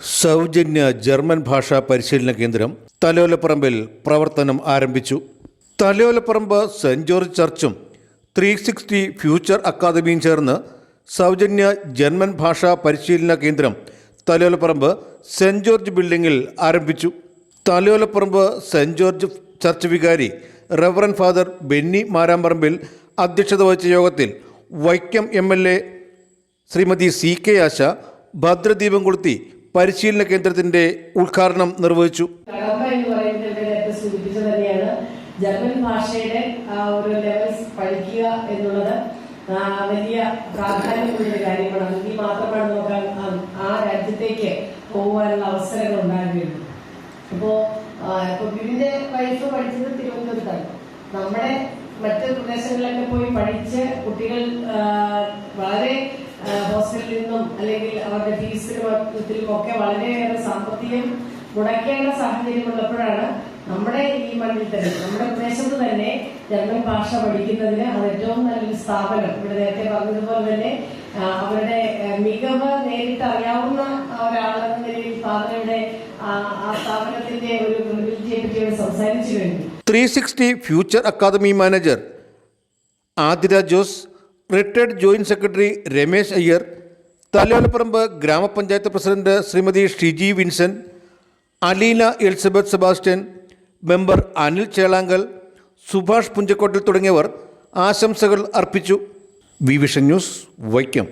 സൗജന്യ ജർമ്മൻ ഭാഷാ പരിശീലന കേന്ദ്രം തലോലപ്പറമ്പിൽ പ്രവർത്തനം ആരംഭിച്ചു. തലോലപ്പറമ്പ് സെന്റ് ജോർജ് ചർച്ചും ത്രീ സിക്സ്റ്റി ഫ്യൂച്ചർ അക്കാദമിയും ചേർന്ന് സൗജന്യ ജർമ്മൻ ഭാഷാ പരിശീലന കേന്ദ്രം തലോലപ്പറമ്പ് സെന്റ് ജോർജ് ബിൽഡിങ്ങിൽ ആരംഭിച്ചു. തലോലപ്പറമ്പ് സെന്റ് ജോർജ് ചർച്ച് വികാരി റവറൻ ഫാദർ ബെന്നി മാരാമ്പറമ്പിൽ അധ്യക്ഷത വഹിച്ച യോഗത്തിൽ Vaikom M L A Shrimati C K Asha ഭദ്രദീപം കൊളുത്തി പരിശീലന കേന്ദ്രത്തിന്റെ ഉദ്ഘാടനം നിർവഹിച്ചു. ജർമ്മൻ ഭാഷയുടെ ഒരു ലെവൽസ് പഠിക്കുക എന്നുള്ളത് വലിയ പ്രാധാന്യമുള്ള കാര്യമാണ്. അതിൽ മാത്രമാണ് നോക്കാൻ ആ- രാജ്യത്തേക്ക് പോകാനുള്ള അവസരങ്ങൾ ഉണ്ടാകുകയുള്ളൂ. അപ്പോ ഇപ്പൊ ബിബിന്റെ വൈഫ് പഠിച്ചത് തിരുവനന്തപുരത്താണ്. നമ്മുടെ മറ്റ് പ്രദേശങ്ങളിലൊക്കെ പോയി പഠിച്ച് കുട്ടികൾ വളരെ നിന്നും അല്ലെങ്കിൽ അവരുടെ ഫീസിലും ഒക്കെ വളരെയേറെ സാമ്പത്തികം മുടക്കേണ്ട സാഹചര്യം ഉള്ളപ്പോഴാണ് നമ്മുടെ ഈ മണ്ണിൽ തന്നെ നമ്മുടെ പ്രദേശത്ത് തന്നെ ജർമ്മൻ ഭാഷ പഠിക്കുന്നതിന് അത് ഏറ്റവും നല്ലൊരു സ്ഥാപനം. ഇവിടെ നേരത്തെ പറഞ്ഞതുപോലെ തന്നെ അവരുടെ മികവ് നേരിട്ട് അറിയാവുന്ന ഒരാളെന്ന നിലയിൽ ഫാദറുടെ ആ സ്ഥാപനത്തിന്റെ ഒരു ക്രെഡിബിലിറ്റിയെ പറ്റി അവർ സംസാരിച്ചു കഴിഞ്ഞു. Three sixty future academy manager Athira Jose retired joint secretary Ramesh Iyer Thalayolaparambu grama panchayat president Srimathi Shiji Vinson Aleena Elizabeth Sebastian member Anil Chelankal Subhash Punchakottil തുടങ്ങിയവർ ആശംസകൾ അർപ്പിച്ചു. V vision news Vaikom.